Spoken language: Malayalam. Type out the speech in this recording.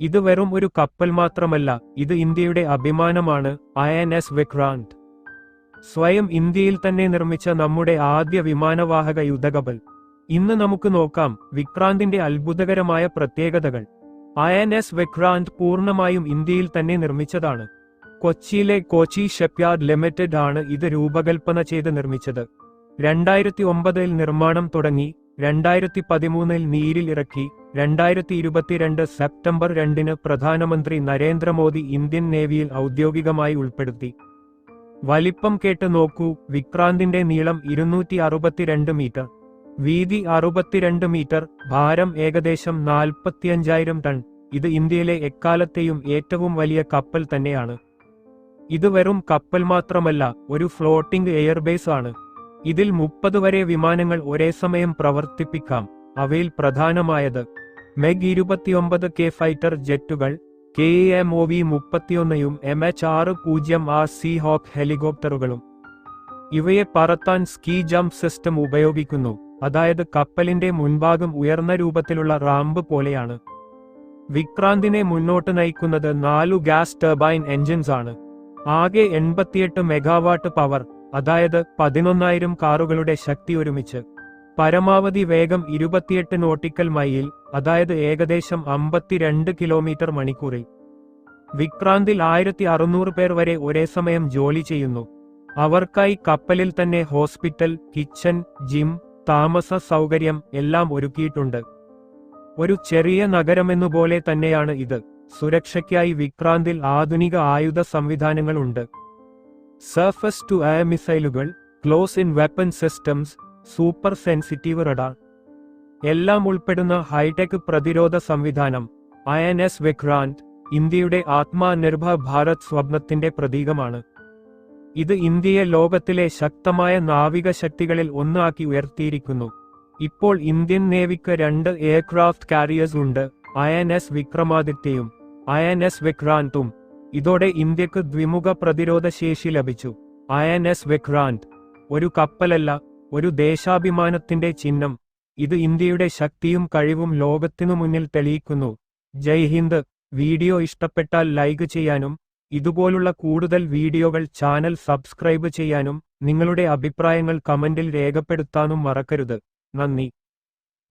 ഇത് വെറും ഒരു കപ്പൽ മാത്രമല്ല ഇത് ഇന്ത്യയുടെ അഭിമാനമാണ് ഐ എൻ എസ് വിക്രാന്ത്. സ്വയം ഇന്ത്യയിൽ തന്നെ നിർമ്മിച്ച നമ്മുടെ ആദ്യ വിമാനവാഹക യുദ്ധകപ്പൽ ഇന്ന് നമുക്ക് നോക്കാം വിക്രാന്തിന്റെ അത്ഭുതകരമായ പ്രത്യേകതകൾ. ഐ എൻ എസ് വിക്രാന്ത് പൂർണമായും ഇന്ത്യയിൽ തന്നെ നിർമ്മിച്ചതാണ്. കൊച്ചിയിലെ കോച്ചി ഷെപ്യാർഡ് ലിമിറ്റഡ് ആണ് ഇത് രൂപകൽപ്പന ചെയ്ത് നിർമ്മിച്ചത്. രണ്ടായിരത്തി ഒമ്പതിൽ നിർമ്മാണം തുടങ്ങി രണ്ടായിരത്തി പതിമൂന്നിൽ നീരിൽ ഇറക്കി രണ്ടായിരത്തി ഇരുപത്തിരണ്ട് സെപ്റ്റംബർ രണ്ടിന് പ്രധാനമന്ത്രി നരേന്ദ്രമോദി ഇന്ത്യൻ നേവിയിൽ ഔദ്യോഗികമായി ഉൾപ്പെടുത്തി. വലിപ്പം കേട്ട് നോക്കൂ വിക്രാന്തിന്റെ നീളം ഇരുന്നൂറ്റി അറുപത്തിരണ്ട് മീറ്റർ. വീതി അറുപത്തിരണ്ട് മീറ്റർ ഭാരം ഏകദേശം നാൽപ്പത്തിയഞ്ചായിരം ടൺ. ഇത് ഇന്ത്യയിലെ എക്കാലത്തെയും ഏറ്റവും വലിയ കപ്പൽ തന്നെയാണ്. ഇത് വെറും കപ്പൽ മാത്രമല്ല ഒരു ഫ്ലോട്ടിംഗ് എയർബേസ് ആണ്. ഇതിൽ മുപ്പത് വരെ വിമാനങ്ങൾ ഒരേ സമയം പ്രവർത്തിപ്പിക്കാം. അവയിൽ പ്രധാനമായത് മെഗ് ഇരുപത്തിയൊമ്പത് കെ ഫൈറ്റർ ജെറ്റുകൾ കെ എം ഒ വി മുപ്പത്തിയൊന്നയും എം എച്ച് ആറ് പൂജ്യം ആർ സി ഹോക്ക് ഹെലികോപ്റ്ററുകളും. ഇവയെ പറത്താൻ സ്കീ ജംപ് സിസ്റ്റം ഉപയോഗിക്കുന്നു. അതായത് കപ്പലിന്റെ മുൻഭാഗം ഉയർന്ന രൂപത്തിലുള്ള റാമ്പ് പോലെയാണ്. വിക്രാന്തിനെ മുന്നോട്ട് നയിക്കുന്നത് നാലു ഗ്യാസ് ടർബൈൻ എഞ്ചിൻസ് ആണ് ആകെ എൺപത്തിയെട്ട് മെഗാവാട്ട് പവർ അതായത് പതിനൊന്നായിരം കാറുകളുടെ ശക്തി ഒരുമിച്ച്. പരമാവധി വേഗം ഇരുപത്തിയെട്ട് നോട്ടിക്കൽ മൈൽ അതായത് ഏകദേശം അമ്പത്തിരണ്ട് കിലോമീറ്റർ മണിക്കൂറിൽ. വിക്രാന്തിൽ ആയിരത്തി അറുന്നൂറ് പേർ വരെ ഒരേ സമയം ജോലി ചെയ്യുന്നു. അവർക്കായി കപ്പലിൽ തന്നെ ഹോസ്പിറ്റൽ കിച്ചൺ ജിം താമസ സൗകര്യം എല്ലാം ഒരുക്കിയിട്ടുണ്ട്. ഒരു ചെറിയ നഗരമെന്നുപോലെ തന്നെയാണ് ഇത്. സുരക്ഷയ്ക്കായി വിക്രാന്തിൽ ആധുനിക ആയുധ സംവിധാനങ്ങളുണ്ട്. സർഫസ് ടു എയർ മിസൈലുകൾ close in weapon systems super sensitive radar എല്ലാം ഉൾപ്പെടുന്ന ഹൈടെക് പ്രതിരോധ സംവിധാനം ഐ എൻ എസ് വിക്രാന്ത് ഇന്ത്യയുടെ ആത്മനിർഭർ ഭാരത് സ്വപ്നത്തിന്റെ പ്രതീകമാണ്. ഇത് ഇന്ത്യയെ ലോകത്തിലെ ശക്തമായ നാവിക ശക്തികളിൽ ഒന്നാക്കി ഉയർത്തിയിരിക്കുന്നു. ഇപ്പോൾ ഇന്ത്യൻ നേവിക്ക് രണ്ട് എയർക്രാഫ്റ്റ് കാരിയേഴ്സ് ഉണ്ട് ഐ എൻ എസ് വിക്രമാദിത്യയും ഐ എൻ എസ് വിക്രാന്തും ഇതോടെ ഇന്ത്യയ്ക്ക് ദ്വിമുഖ പ്രതിരോധ ശേഷി ലഭിച്ചു. ഐ എൻ എസ് വിക്രാന്ത് ഒരു കപ്പലല്ല ഒരു ദേശാഭിമാനത്തിന്റെ ചിഹ്നം. ഇത് ഇന്ത്യയുടെ ശക്തിയും കഴിവും ലോകത്തിനു മുന്നിൽ തെളിയിക്കുന്നു. ജയ് ഹിന്ദ് വീഡിയോ ഇഷ്ടപ്പെട്ടാൽ ലൈക്ക് ചെയ്യാനും ഇതുപോലുള്ള കൂടുതൽ വീഡിയോകൾ ചാനൽ സബ്സ്ക്രൈബ് ചെയ്യാനും നിങ്ങളുടെ അഭിപ്രായങ്ങൾ കമന്റിൽ രേഖപ്പെടുത്താനും മറക്കരുത്. നന്ദി.